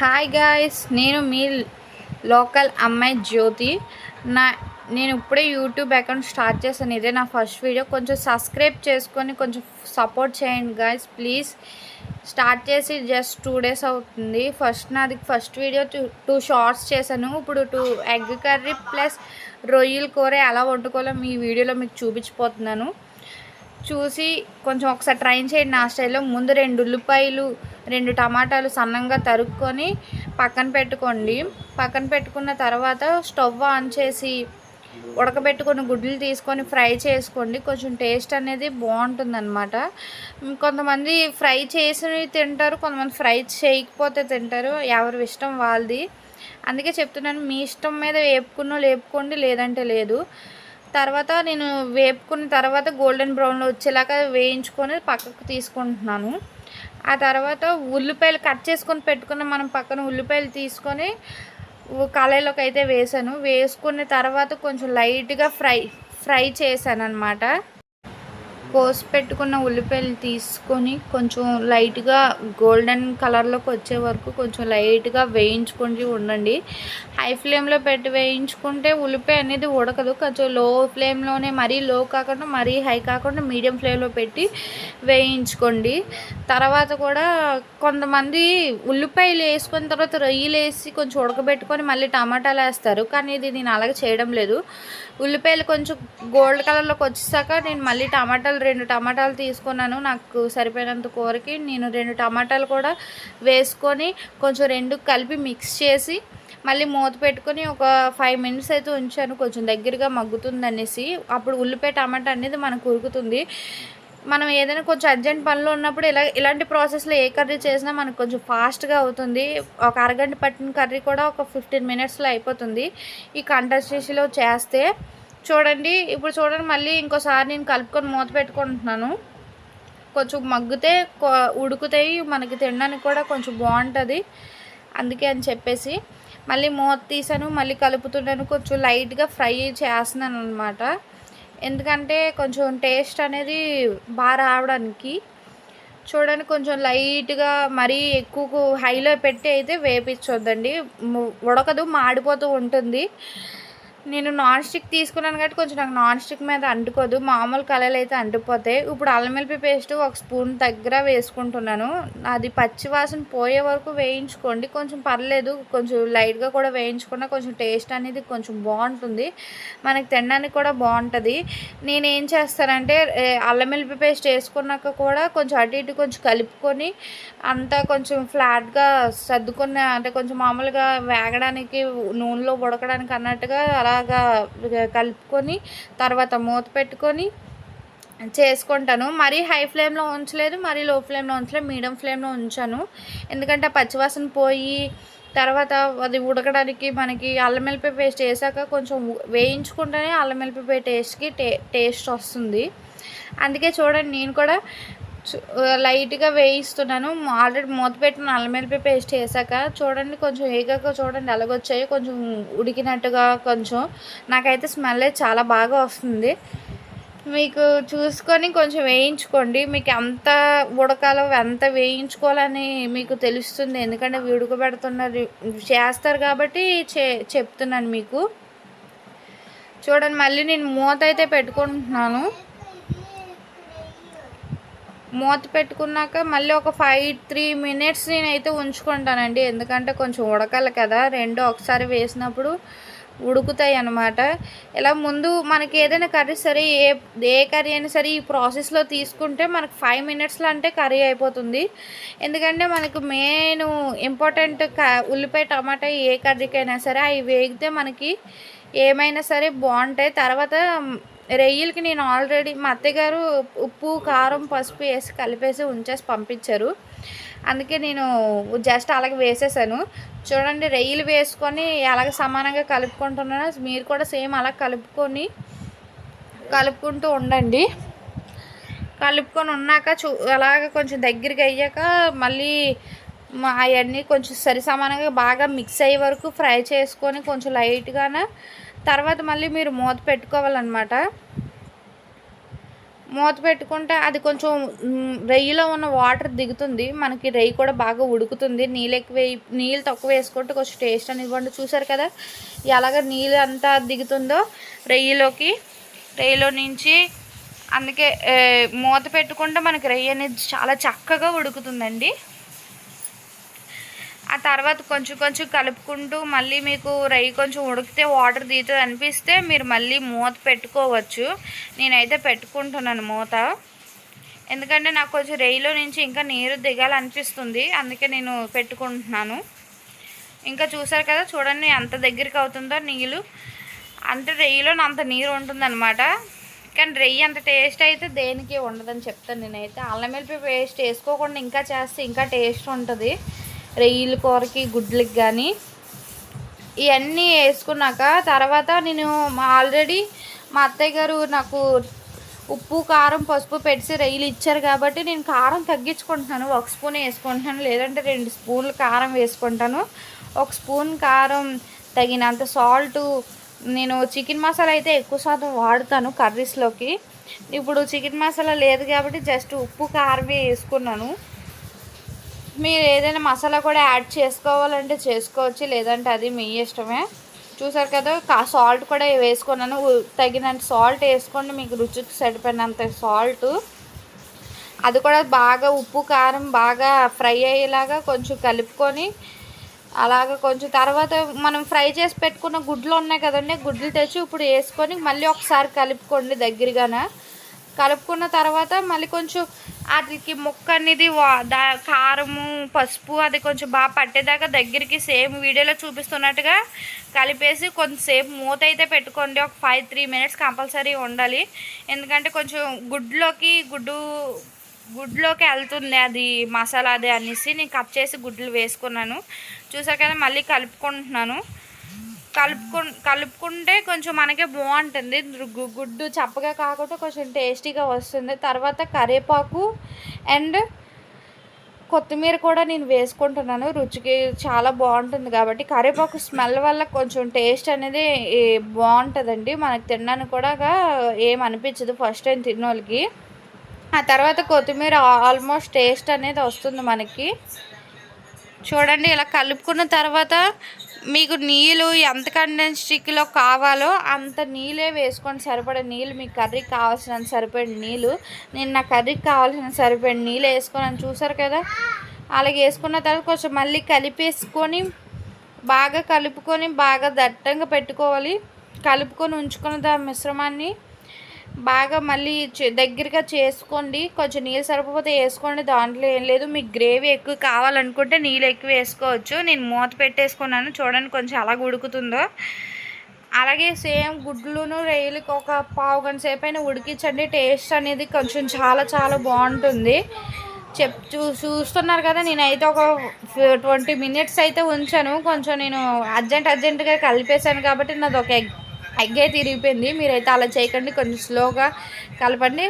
Hi guys నేను మీ local అమ్మాయి జ్యోతి. నా నేను ఇప్పుడే యూట్యూబ్ అకౌంట్ స్టార్ట్ చేశాను. ఇదే నా ఫస్ట్ వీడియో కొంచెం సబ్స్క్రైబ్ చేసుకొని కొంచెం సపోర్ట్ చేయండి గాయస్ ప్లీజ్ స్టార్ట్ చేసి జస్ట్ టూ డేస్ అవుతుంది. ఫస్ట్ నాది first video two two shorts చేశాను. ఇప్పుడు టూ ఎగ్ కర్రీ ప్లస్ రొయ్యల కూర ఎలా వండుకోవాలో మీ వీడియోలో మీకు చూపించిపోతున్నాను. చూసి కొంచెం ఒకసారి ట్రై చేయండి నా స్టైల్లో. ముందు రెండు ఉల్లిపాయలు రెండు టమాటాలు సన్నంగా తరుక్కొని పక్కన పెట్టుకోండి. పక్కన పెట్టుకున్న తర్వాత స్టవ్ ఆన్ చేసి ఉడకబెట్టుకుని గుడ్లు తీసుకొని ఫ్రై చేసుకోండి. కొంచెం టేస్ట్ అనేది బాగుంటుంది అనమాట కొంతమంది ఫ్రై చేసి తింటారు కొంతమంది ఫ్రై చేయకపోతే తింటారు. ఎవరి ఇష్టం వాళ్ళది. అందుకే చెప్తున్నాను మీ ఇష్టం మీద వేపుకున్నో లేపుకోండి లేదంటే లేదు. తర్వాత నేను వేపుకున్న తర్వాత గోల్డెన్ బ్రౌన్లో వచ్చేలాగా వేయించుకొని పక్కకు తీసుకుంటున్నాను. ఆ తర్వాత ఉల్లిపాయలు కట్ చేసుకొని పెట్టుకున్న మనం పక్కన ఉల్లిపాయలు తీసుకొని కళాయిలోకి అయితే వేసాను. వేసుకున్న తర్వాత కొంచెం లైట్గా ఫ్రై ఫ్రై చేశాను అనమాట కోసి పెట్టుకున్న ఉల్లిపాయలు తీసుకొని కొంచెం లైట్గా గోల్డెన్ కలర్లోకి వచ్చే వరకు కొంచెం లైట్గా వేయించుకుంటూ ఉండండి. హై ఫ్లేమ్లో పెట్టి వేయించుకుంటే ఉల్లిపాయ అనేది ఉడకదు. కొంచెం లో ఫ్లేమ్లోనే మరీ లో కాకుండా మరీ హై కాకుండా మీడియం ఫ్లేమ్లో పెట్టి వేయించుకోండి. తర్వాత కూడా కొంతమంది ఉల్లిపాయలు వేసుకున్న తర్వాత రొయ్యలు వేసి కొంచెం ఉడకబెట్టుకొని మళ్ళీ టమాటాలు వేస్తారు. కానీ ఇది నేను అలాగే చేయడం లేదు. ఉల్లిపాయలు కొంచెం గోల్డ్ కలర్లోకి వచ్చేసాక నేను మళ్ళీ టమాటాలు రెండు టమాటాలు తీసుకున్నాను. నాకు సరిపోయినంత కూరకి నేను రెండు టమాటాలు కూడా వేసుకొని కొంచెం రెండు కలిపి మిక్స్ చేసి మళ్ళీ మూత పెట్టుకొని ఒక ఫైవ్ మినిట్స్ అయితే ఉంచాను. కొంచెం దగ్గరగా మగ్గుతుంది అనేసి అప్పుడు ఉల్లిపాయ టమాటా అనేది మనకు ఉరుకుతుంది. మనం ఏదైనా కొంచెం అర్జెంట్ పనిలో ఉన్నప్పుడు ఇలా ఇలాంటి ప్రాసెస్లో ఏ కర్రీ చేసినా మనకు కొంచెం ఫాస్ట్గా అవుతుంది. ఒక అరగంట పట్టిన కర్రీ కూడా ఒక ఫిఫ్టీన్ మినిట్స్లో అయిపోతుంది. ఈ కంటెస్టేషన్లో చేస్తే చూడండి ఇప్పుడు చూడండి మళ్ళీ ఇంకోసారి నేను కలుపుకొని మూత పెట్టుకుంటున్నాను. కొంచెం మగ్గితే ఉడుకుతాయి మనకి తినడానికి కూడా కొంచెం బాగుంటుంది. అందుకే అని చెప్పేసి మళ్ళీ మూత తీసాను మళ్ళీ కలుపుతున్నాను. కొంచెం లైట్గా ఫ్రై చేస్తున్నాను అనమాట ఎందుకంటే కొంచెం టేస్ట్ అనేది బాగా రావడానికి. చూడండి కొంచెం లైట్గా మరీ ఎక్కువ హైలో పెట్టి అయితే వేపించొద్దండి. ఉడకదు మాడిపోతూ ఉంటుంది. నేను నాన్ స్టిక్ తీసుకున్నాను కాబట్టి కొంచెం నాకు నాన్ స్టిక్ మీద అంటుకోదు. మామూలు కలర్లు అయితే అంటుకుపోతాయి ఇప్పుడు అల్లం పేస్ట్ ఒక స్పూన్ దగ్గర వేసుకుంటున్నాను. అది పచ్చి వాసన పోయే వరకు వేయించుకోండి. కొంచెం పర్లేదు. కొంచెం లైట్గా కూడా వేయించుకున్నా కొంచెం టేస్ట్ అనేది కొంచెం బాగుంటుంది. మనకి తినడానికి కూడా బాగుంటుంది. నేను ఏం చేస్తానంటే అల్లమిల్పి అల్లం పేస్ట్ వేసుకున్నాక కూడా కొంచెం అటు ఇటు కొంచెం కలుపుకొని అంతా కొంచెం ఫ్లాట్గా సర్దుకున్న అంటే కొంచెం మామూలుగా వేగడానికి నూనెలో ఉడకడానికి అన్నట్టుగా అలా బాగా కలుపుకొని తర్వాత మూత పెట్టుకొని చేసుకుంటాను. మరీ హై ఫ్లేమ్లో ఉంచలేదు మరీ లో ఫ్లేమ్లో ఉంచలేదు మీడియం ఫ్లేమ్లో ఉంచాను. ఎందుకంటే ఆ పచ్చివాసన పోయి తర్వాత అది ఉడకడానికి మనకి అల్లం వెల్లిపాయ పేస్ట్ వేసాక కొంచెం వేయించుకుంటేనే అల్లం వెల్లిపాయ టేస్ట్కి టే టేస్ట్ వస్తుంది. అందుకే చూడండి నేను కూడా లైట్గా వేయిస్తున్నాను. ఆల్రెడీ మూత పెట్టిన అల్లం పేస్ట్ వేసాక చూడండి కొంచెం వేగాక చూడండి అలాగొచ్చాయి కొంచెం ఉడికినట్టుగా కొంచెం. నాకైతే స్మెల్ చాలా బాగా వస్తుంది. మీకు చూసుకొని కొంచెం వేయించుకోండి. మీకు ఎంత ఉడకాలో ఎంత వేయించుకోవాలని మీకు తెలుస్తుంది. ఎందుకంటే ఇవి ఉడకబెడుతున్నారు చేస్తారు కాబట్టి చె చెప్తున్నాను మీకు. చూడండి మళ్ళీ నేను మూత అయితే పెట్టుకుంటున్నాను. మూత పెట్టుకున్నాక మళ్ళీ ఒక ఫైవ్ త్రీ మినిట్స్ నేనైతే ఉంచుకుంటానండి. ఎందుకంటే కొంచెం ఉడకాలి కదా. రెండు ఒకసారి వేసినప్పుడు ఉడుకుతాయి అన్నమాట. ఇలా ముందు మనకి ఏదైనా కర్రీ సరే ఏ ఏ కర్రీ అయినా సరే ఈ ప్రాసెస్లో తీసుకుంటే మనకు ఫైవ్ మినిట్స్లో అంటే కర్రీ అయిపోతుంది. ఎందుకంటే మనకు మెయిన్ ఇంపార్టెంట్ క ఉల్లిపాయ టమాటా ఏ కర్రీకైనా సరే అవి వేగితే మనకి ఏమైనా సరే బాగుంటాయి. తర్వాత రొయ్యలకి నేను ఆల్రెడీ మా అత్తయ్య గారు ఉప్పు కారం పసుపు వేసి కలిపేసి ఉంచేసి పంపించారు. అందుకే నేను జస్ట్ అలాగే వేసేసాను. చూడండి రొయ్యలు వేసుకొని ఎలాగ సమానంగా కలుపుకుంటున్నా మీరు కూడా సేమ్ అలా కలుపుకొని కలుపుకుంటూ ఉండండి. కలుపుకొని ఉన్నాక చూ అలాగ కొంచెం దగ్గరికి అయ్యాక మళ్ళీ అవన్నీ కొంచెం సరి సమానంగా బాగా మిక్స్ అయ్యే వరకు ఫ్రై చేసుకొని కొంచెం లైట్గానే తర్వాత మళ్ళీ మీరు మూత పెట్టుకోవాలన్నమాట. మూత పెట్టుకుంటే అది కొంచెం రెయ్యిలో ఉన్న వాటర్ దిగుతుంది. మనకి రెయ్యి కూడా బాగా ఉడుకుతుంది. నీళ్ళు ఎక్కువ నీళ్ళు తక్కువ వేసుకుంటే కొంచెం టేస్ట్ అని ఇవ్వండి చూసారు కదా ఎలాగ నీళ్ళు అంతా దిగుతుందో రొయ్యలోకి. రొయ్యలో నుంచి అందుకే మూత పెట్టుకుంటే మనకి రెయ్యి అనేది చాలా చక్కగా ఉడుకుతుందండి. ఆ తర్వాత కొంచెం కొంచెం కలుపుకుంటూ మళ్ళీ మీకు రై కొంచెం ఉడికితే వాటర్ తీతుంది అనిపిస్తే మీరు మళ్ళీ మూత పెట్టుకోవచ్చు. నేనైతే పెట్టుకుంటున్నాను మూత. ఎందుకంటే నాకు కొంచెం రైలో నుంచి ఇంకా నీరు దిగాలనిపిస్తుంది. అందుకే నేను పెట్టుకుంటున్నాను. ఇంకా చూసారు కదా చూడండి ఎంత దగ్గరికి అవుతుందో నీళ్ళు. అంటే రెయ్యిలో అంత నీరు ఉంటుందన్నమాట. కానీ రెయ్యి అంత టేస్ట్ అయితే దేనికి ఉండదని చెప్తాను నేనైతే. అల్లం వెల్లిపాయ పేస్ట్ వేసుకోకుండా ఇంకా చేస్తే ఇంకా టేస్ట్ ఉంటుంది. రొయ్యల కూరకి గుడ్లకి కానీ ఇవన్నీ వేసుకున్నాక తర్వాత నేను ఆల్రెడీ మా అత్తయ్య గారు నాకు ఉప్పు కారం పసుపు పెట్టి రొయ్యలు ఇచ్చారు కాబట్టి నేను కారం తగ్గించుకుంటున్నాను. ఒక స్పూన్ వేసుకుంటున్నాను. లేదంటే రెండు స్పూన్లు కారం వేసుకుంటాను. ఒక స్పూన్ కారం తగినంత సాల్ట్ నేను చికెన్ మసాలా అయితే ఎక్కువ శాతం వాడుతాను కర్రీస్లోకి. ఇప్పుడు చికెన్ మసాలా లేదు కాబట్టి జస్ట్ ఉప్పు కారమే వేసుకున్నాను. మీరు ఏదైనా మసాలా కూడా యాడ్ చేసుకోవాలంటే చేసుకోవచ్చు లేదంటే అది మీ ఇష్టమే. చూసారు కదా సాల్ట్ కూడా వేసుకున్నాను. తగినంత సాల్ట్ వేసుకోండి మీకు రుచికి సరిపోయినంత సాల్ట్. అది కూడా బాగా ఉప్పు కారం బాగా ఫ్రై అయ్యేలాగా కొంచెం కలుపుకొని అలాగ కొంచెం తర్వాత మనం ఫ్రై చేసి పెట్టుకున్న గుడ్లు ఉన్నాయి కదండి గుడ్లు తెచ్చి ఇప్పుడు వేసుకొని మళ్ళీ ఒకసారి కలుపుకోండి దగ్గరగాన. కలుపుకున్న తర్వాత మళ్ళీ కొంచెం వాటికి ముక్క అనేది వా- దా కారము పసుపు అది కొంచెం బాగా పట్టేదాకా దగ్గరికి సేమ్ వీడియోలో చూపిస్తున్నట్టుగా కలిపేసి కొంతసేపు మూత అయితే పెట్టుకోండి. ఒక ఫైవ్ త్రీ మినిట్స్ కంపల్సరీ ఉండాలి. ఎందుకంటే కొంచెం గుడ్లోకి గుడ్డు గుడ్లోకి వెళ్తుంది అది మసాలా అది అనేసి నేను కట్ చేసి గుడ్లు వేసుకున్నాను. చూసాక మళ్ళీ కలుపుకుంటున్నాను. కలుపుకు కలుపుకుంటే కొంచెం మనకే బాగుంటుంది. గుడ్డు చప్పగా కాకుండా కొంచెం టేస్టీగా వస్తుంది. తర్వాత కరివేపాకు అండ్ కొత్తిమీర కూడా నేను వేసుకుంటున్నాను. రుచికి చాలా బాగుంటుంది కాబట్టి కరివేపాకు స్మెల్ వల్ల కొంచెం టేస్ట్ అనేది బాగుంటుందండి. మనకు తినడానికి కూడా ఏం అనిపించదు ఫస్ట్ టైం తిన్న వాళ్ళకి ఆ తర్వాత కొత్తిమీర ఆల్మోస్ట్ టేస్ట్ అనేది వస్తుంది మనకి. చూడండి ఇలా కలుపుకున్న తర్వాత మీకు నీళ్ళు ఎంత కండెన్స్టిక్లో కావాలో అంత నీళ్ళే వేసుకొని సరిపడే నీళ్ళు మీ కర్రీకి కావాల్సినంత సరిపడే నీళ్ళు నేను నా కర్రీకి కావాల్సిన సరిపడే నీళ్ళు వేసుకున్నాను చూసారు కదా? అలాగే వేసుకున్న తర్వాత కొంచెం మళ్ళీ కలిపేసుకొని బాగా కలుపుకొని బాగా దట్టంగా పెట్టుకోవాలి. కలుపుకొని ఉంచుకున్న మిశ్రమాన్ని బాగా మళ్ళీ చే- దగ్గరగా చేసుకోండి. కొంచెం నీళ్ళు సరిపోతే వేసుకోండి. దాంట్లో ఏం లేదు. మీకు గ్రేవీ ఎక్కువ కావాలనుకుంటే నీళ్ళు ఎక్కువ వేసుకోవచ్చు. నేను మూత పెట్టేసుకున్నాను. చూడండి కొంచెం అలా ఉడుకుతుందో. అలాగే సేమ్ గుడ్లును రొయ్యలకి ఒక పావు గంట సేపు అయినా ఉడికించండి. టేస్ట్ అనేది కొంచెం చాలా చాలా బాగుంటుంది. చెప్ చూ చూస్తున్నారు కదా నేనైతే ఒక ట్వంటీ మినిట్స్ అయితే ఉంచాను. కొంచెం నేను అర్జెంట్ అర్జెంటుగా కలిపేశాను కాబట్టి నాది ఒక ఎగ్ ఎగ్ అయితే తిరిగిపోయింది మీరైతే అలా చేయకండి. కొంచెం స్లోగా కలపండి.